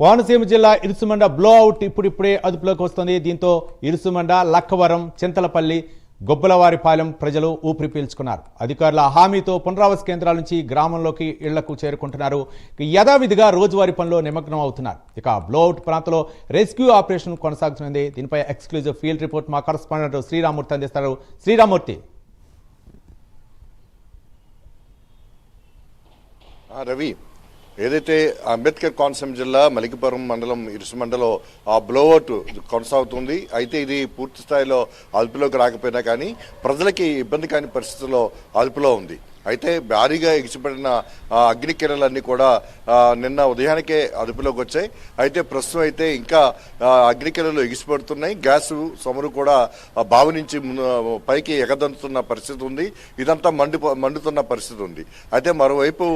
కోనసీమ జిల్లా Irusumanda blow out ఇప్పుడిప్పుడే అదుపులోకి వస్తుంది. దీంతో ఇరుసుమండ లక్కవరం చింతలపల్లి గొబ్బలవారిపాలెం ప్రజలు ఊపిరి పీల్చుకున్నారు. అధికారుల హామీతో పునరావాస కేంద్రాల నుంచి గ్రామంలోకి ఇళ్ళకు చేరుకుంటున్నారు. యథావిధిగా రోజువారీ పనిలో నిమగ్నం అవుతున్నారు. ఇక బ్లోఅవుట్ ప్రాంతంలో రెస్క్యూ ఆపరేషన్ కొనసాగుతుంది దీనిపై ఎక్స్క్లూజివ్ ఫీల్డ్ రిపోర్ట్ మా కరస్పాండెంట్ శ్రీరామూర్తి అందిస్తారు. శ్రీరామూర్తి రవి ఏదైతే అంబేద్కర్ కోనసీమ జిల్లా మలికిపురం మండలం ఇరుసుమండలో ఆ బ్లోఅవుట్ కొనసాగుతుంది. అయితే ఇది పూర్తి స్థాయిలో అదుపులోకి రాకపోయినా కానీ ప్రజలకి ఇబ్బంది కాని పరిస్థితుల్లో అదుపులో ఉంది. అయితే భారీగా ఎగిసిపడిన అగ్నికిరణలన్నీ కూడా నిన్న ఉదయానికే అదుపులోకి వచ్చాయి అయితే ప్రస్తుతం అయితే ఇంకా అగ్నికిరణలు ఎగిసిపడుతున్నాయి. గ్యాస్ సమరు కూడా బావి నుంచి పైకి ఎగదంతున్న పరిస్థితి ఉంది. ఇదంతా మండి మండుతున్న పరిస్థితి ఉంది. అయితే మరోవైపు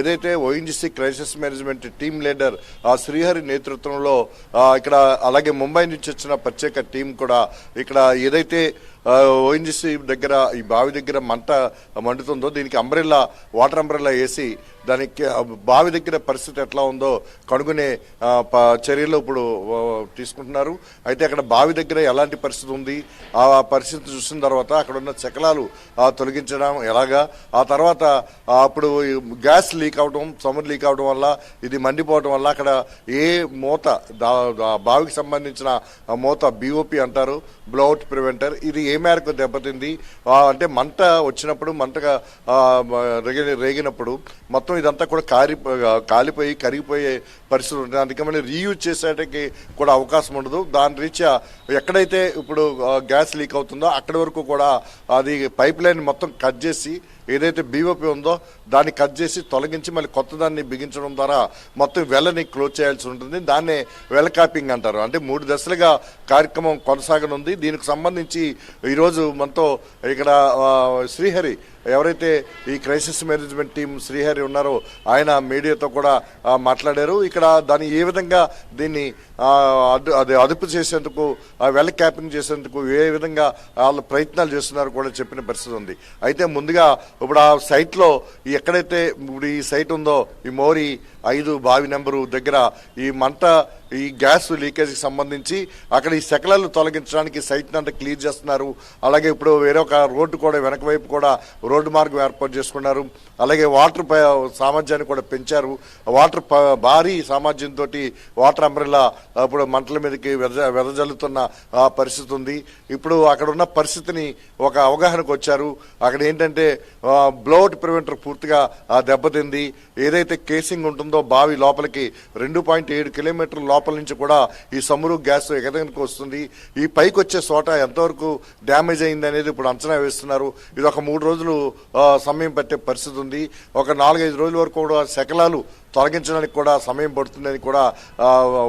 ఏదైతే ONGC crisis management team leader ఆ శ్రీహరి నేతృత్వంలో ఇక్కడ అలాగే ముంబై నుంచి వచ్చిన ప్రత్యేక టీం కూడా ఇక్కడ ఏదైతే ఓఎన్జిసి దగ్గర ఈ బావి దగ్గర మంట మండుతుందో దీనికి అంబ్రెల్లా వాటర్ అంబ్రెల్లా వేసి దానికి బావి దగ్గర పరిస్థితి ఎట్లా ఉందో కనుగొనే ప- చర్యలు ఇప్పుడు తీసుకుంటున్నారు. అయితే అక్కడ బావి దగ్గర ఎలాంటి పరిస్థితి ఉంది? ఆ పరిస్థితి చూసిన తర్వాత అక్కడ ఉన్న శకలాలు తొలగించడం ఎలాగా? ఆ తర్వాత అప్పుడు గ్యాస్ లీక్ అవడం సముద్ర లీక్ అవడం వల్ల ఇది మండిపోవడం వల్ల అక్కడ ఏ మూత బావికి సంబంధించిన మూత బిఓపి అంటారు బ్లౌట్ ప్రివెంటర్ ఇది ఏ మేరకు దెబ్బతింది? అంటే మంట వచ్చినప్పుడు మంటగా రేగి రేగినప్పుడు మొత్తం ఇదంతా కూడా కారి కాలిపోయి కరిగిపోయే పరిస్థితులు ఉంటాయి. అందుకే మళ్ళీ రీయూజ్ చేసేటకి కూడా అవకాశం ఉండదు. దాని రీత్యా ఎక్కడైతే ఇప్పుడు గ్యాస్ లీక్ అవుతుందో అక్కడి వరకు కూడా అది పైప్ లైన్ మొత్తం కట్ చేసి ఏదైతే బీఓపీ ఉందో దాన్ని కట్ చేసి తొలగించి మళ్ళీ కొత్త దాన్ని బిగించడం ద్వారా మొత్తం వెలని క్లోజ్ చేయాల్సి ఉంటుంది. దాన్నే వెల కాపింగ్ అంటారు. అంటే మూడు దశలుగా కార్యక్రమం కొనసాగనుంది. దీనికి సంబంధించి ఈరోజు మనతో ఇక్కడ శ్రీహరి ఎవరైతే ఈ క్రైసిస్ మేనేజ్మెంట్ టీం శ్రీహరి ఉన్నారో ఆయన మీడియాతో కూడా మాట్లాడారు. ఇక్కడ దాన్ని ఏ విధంగా దీన్ని ఆ, అది అదుపు చేసేందుకు ఆ, వెల్ క్యాపింగ్ చేసేందుకు ఏ విధంగా వాళ్ళు ప్రయత్నాలు చేస్తున్నారు కూడా చెప్పిన పరిస్థితి ఉంది. అయితే ముందుగా ఇప్పుడు ఆ సైట్లో ఎక్కడైతే ఇప్పుడు ఈ సైట్ ఉందో ఈ మోరీ ఐదు బావి నెంబరు దగ్గర ఈ మంట ఈ గ్యాస్ లీకేజ్కి సంబంధించి అక్కడ ఈ శకలాలు తొలగించడానికి సైట్ అంతా క్లియర్ చేస్తున్నారు. అలాగే ఇప్పుడు వేరే ఒక రోడ్డు కూడా వెనక వైపు కూడా రోడ్డు మార్గం ఏర్పాటు చేసుకున్నారు. అలాగే వాటర్ సామర్థ్యాన్ని కూడా పెంచారు. వాటర్ భారీ సామర్థ్యంతో వాటర్ అంబ్రెల్లా ఇప్పుడు మంటల మీదకి వెద వెదజల్లుతున్న ఆ, పరిస్థితి ఉంది. ఇప్పుడు అక్కడ ఉన్న పరిస్థితిని ఒక అవగాహనకు వచ్చారు. అక్కడ ఏంటంటే బ్లౌట్ ప్రివెంటర్ పూర్తిగా దెబ్బతింది. ఏదైతే కేసింగ్ ఉంటుందో బావి లోపలికి రెండు పాయింట్ ఏడు కిలోమీటర్ల లోపల నుంచి కూడా ఈ సమురు గ్యాస్ ఎగదనికి వస్తుంది. ఈ పైకి వచ్చే చోట ఎంతవరకు డ్యామేజ్ అయింది అనేది ఇప్పుడు అంచనా వేస్తున్నారు. ఇది ఒక మూడు రోజులు సమయం పట్టే పరిస్థితి ఉంది. ఒక నాలుగైదు రోజుల వరకు కూడా శకలాలు తొలగించడానికి కూడా సమయం పడుతుందని కూడా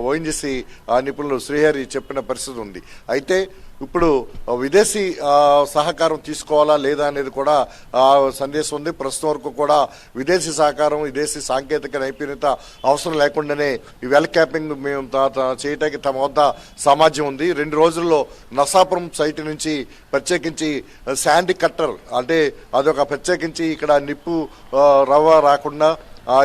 ఓఎన్జీసీ నిపుణులు శ్రీహరి చెప్పిన పరిస్థితి ఉంది. అయితే ఇప్పుడు విదేశీ సహకారం తీసుకోవాలా లేదా అనేది కూడా సందేశం ఉంది. ప్రస్తుతం వరకు కూడా విదేశీ సహకారం విదేశీ సాంకేతిక నైపుణ్యత అవసరం లేకుండానే ఈ వెల్ క్యాపింగ్ మేము త- త- చేయటానికి తమ వద్ద సామర్థ్యం ఉంది. రెండు రోజుల్లో నసాపురం సైట్ నుంచి ప్రత్యేకించి శాండీ కట్టర్ అంటే అదొక ప్రత్యేకించి ఇక్కడ నిప్పు రవ్వ రాకుండా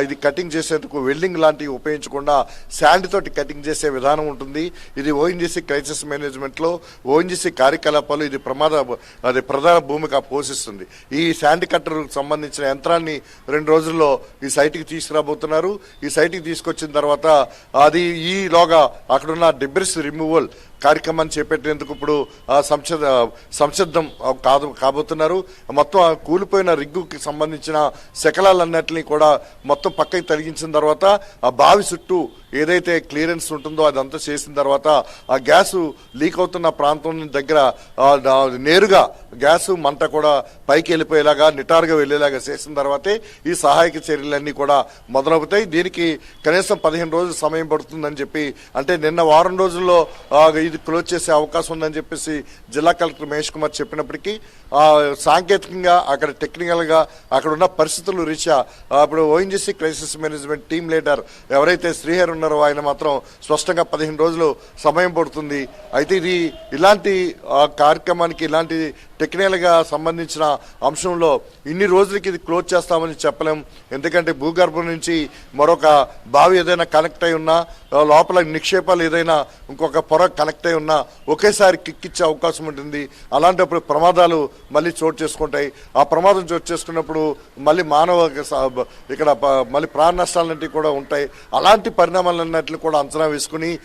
ఇది కటింగ్ చేసేందుకు వెల్డింగ్ లాంటివి ఉపయోగించకుండా శాండ్ తోటి కటింగ్ చేసే విధానం ఉంటుంది. ఇది ఓఎన్జీసీ క్రైసిస్ మేనేజ్మెంట్లో ఓఎన్జీసీ కార్యకలాపాలు ఇది ప్రమాద అది ప్రధాన భూమిక పోషిస్తుంది. ఈ శాండ్ కట్టర్ సంబంధించిన యంత్రాన్ని రెండు రోజుల్లో ఈ సైట్కి తీసుకురాబోతున్నారు. ఈ సైట్కి తీసుకొచ్చిన తర్వాత అది ఈలోగా అక్కడున్న డిబ్రిస్ రిమూవల్ కార్యక్రమాన్ని చేపట్టేందుకు ఇప్పుడు ఆ, సంసిద్ధ సంసిద్ధం కాదు కాబోతున్నారు. మొత్తం ఆ కూలిపోయిన రిగ్గుకి సంబంధించిన శకలాలన్నింటినీ కూడా మొత్తం పక్కకి తొలగించిన తర్వాత ఆ బావి చుట్టూ ఏదైతే క్లియరెన్స్ ఉంటుందో అదంతా చేసిన తర్వాత ఆ గ్యాస్ లీక్ అవుతున్న ప్రాంతం దగ్గర నేరుగా గ్యాస్ మంట కూడా పైకి వెళ్ళిపోయేలాగా నిటారుగా వెళ్ళేలాగా చేసిన తర్వాతే ఈ సహాయక చర్యలన్నీ కూడా మొదలవుతాయి. దీనికి కనీసం పదిహేను రోజులు సమయం పడుతుందని చెప్పి అంటే నిన్న వారం రోజుల్లో ఇది క్లోజ్ చేసే అవకాశం ఉందని చెప్పేసి జిల్లా కలెక్టర్ మహేష్ కుమార్ చెప్పినప్పటికీ సాంకేతికంగా అక్కడ టెక్నికల్గా అక్కడ ఉన్న పరిస్థితులు రీత్యా ఇప్పుడు ONGC crisis management team leader ఎవరైతే శ్రీహర్ ఉన్నారో ఆయన మాత్రం స్పష్టంగా పదిహేను రోజులు సమయం పడుతుంది. అయితే ఇది ఇలాంటి కార్యక్రమానికి ఇలాంటి టెక్నికల్గా సంబంధించిన అంశంలో ఇన్ని రోజులకి ఇది క్లోజ్ చేస్తామని చెప్పలేం. ఎందుకంటే భూగర్భం నుంచి మరొక బావి ఏదైనా కనెక్ట్ అయి ఉన్నా లోపల నిక్షేపాలు ఏదైనా ఇంకొక పొర కనెక్ట్ అయి ఉన్నా ఒకేసారి కిక్ ఇచ్చే అవకాశం ఉంటుంది. అలాంటప్పుడు ప్రమాదాలు మళ్ళీ చోటు చేసుకుంటాయి. ఆ ప్రమాదం చోటు చేసుకున్నప్పుడు మళ్ళీ మానవ స- ఇక్కడ మళ్ళీ ప్రాణ నష్టాలన్నింటివి కూడా ఉంటాయి. అలాంటి పరిణామాలన్నింటినీ కూడా అంచనా వేసుకుని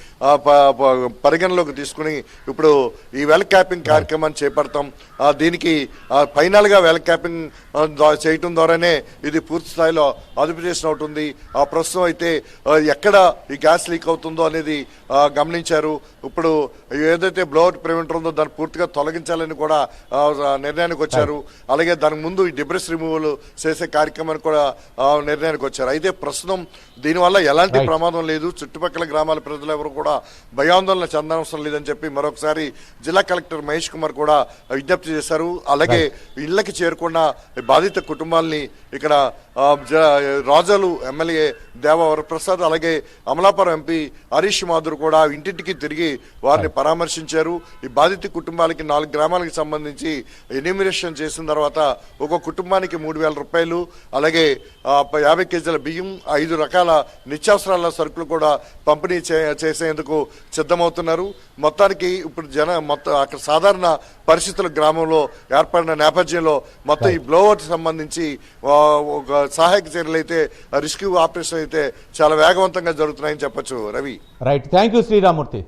పరిగణలోకి తీసుకుని ఇప్పుడు ఈ వెల్ క్యాపింగ్ కార్యక్రమాన్ని చేపడతాం. ఆ, దీనికి ఫైనల్గా వెల్ క్యాపింగ్ చేయటం ద్వారానే ఇది పూర్తి స్థాయిలో అదుపు చేసిన ఉంటుంది ఆ ప్రస్తుతం అయితే ఎక్కడ ఈ గ్యాస్ లీక్ అవుతుందో అనేది గమనించారు. ఇప్పుడు ఏదైతే బ్లోఅవుట్ ప్రివెంటర్ ఉందో దాన్ని పూర్తిగా తొలగించాలని కూడా నిర్ణయానికి వచ్చారు. అలాగే దానికి ముందు ఈ డిబ్రెస్ రిమూవల్ చేసే కార్యక్రమానికి కూడా నిర్ణయానికి వచ్చారు. అయితే ప్రస్తుతం దీనివల్ల ఎలాంటి. ప్రమాదం లేదు. చుట్టుపక్కల గ్రామాల ప్రజలు ఎవరు కూడా భయాందోళన చెందనవసరం లేదని చెప్పి మరొకసారి జిల్లా కలెక్టర్ మహేష్ కుమార్ కూడా విజ్ఞప్తి చేశారు. అలాగే ఇళ్ళకి చేరుకున్న బాధిత కుటుంబాల్ని ఇక్కడ రాజాలు ఎమ్మెల్యే దేవ వరప్రసాద్ అలాగే అమలాపురం ఎంపీ హరీష్ మాధుర్ కూడా ఇంటింటికి తిరిగి వారిని పరామర్శించారు. ఈ బాధిత కుటుంబాలకి నాలుగు గ్రామాలకు సంబంధించి ఎన్యూమినేషన్ చేసిన తర్వాత ఒక కుటుంబానికి మూడు వేల రూపాయలు అలాగే యాభై కేజీల బియ్యం ఐదు రకాల నిత్యావసరాల సరుకులు కూడా పంపిణీ చే- చేసేందుకు సిద్ధమవుతున్నారు. మొత్తానికి ఇప్పుడు జన మొత్తం అక్కడ సాధారణ పరిస్థితుల గ్రామంలో ఏర్పడిన నేపథ్యంలో మొత్తం ఈ బ్లోఅవుట్ సంబంధించి ఒక సహాయక చర్యలు అయితే రెస్క్యూ ఆపరేషన్ అయితే చాలా వేగవంతంగా జరుగుతున్నాయని చెప్పొచ్చు Ravi. Right thank you Sriramurthy